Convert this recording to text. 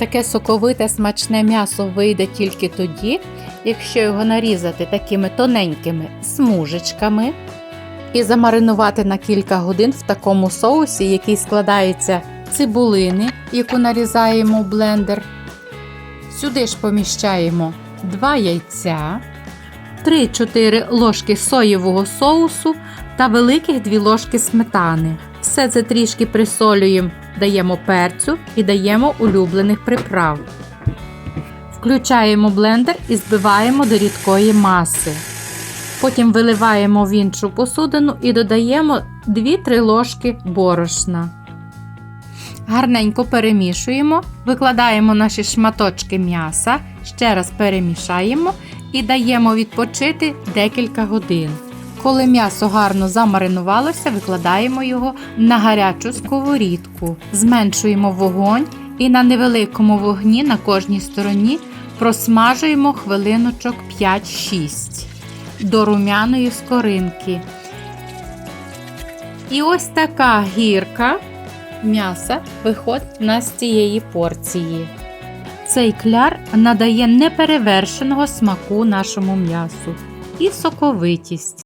Таке соковите смачне м'ясо вийде тільки тоді, якщо його нарізати такими тоненькими смужечками і замаринувати на кілька годин в такому соусі, який складається цибулини, яку нарізаємо в блендер. Сюди ж поміщаємо 2 яйця, 3-4 ложки соєвого соусу та великих 2 ложки сметани. Все це трішки присолюємо, даємо перцю і даємо улюблених приправ. Включаємо блендер і збиваємо до рідкої маси. Потім виливаємо в іншу посудину і додаємо 2-3 ложки борошна. Гарненько перемішуємо, викладаємо наші шматочки м'яса, ще раз перемішаємо і даємо відпочити декілька годин. Коли м'ясо гарно замаринувалося, викладаємо його на гарячу сковорідку, зменшуємо вогонь і на невеликому вогні на кожній стороні просмажуємо хвилиночок 5-6 до румяної скоринки. І ось така гірка м'яса виходить нас з цієї порції. Цей кляр надає неперевершеного смаку нашому м'ясу і соковитість.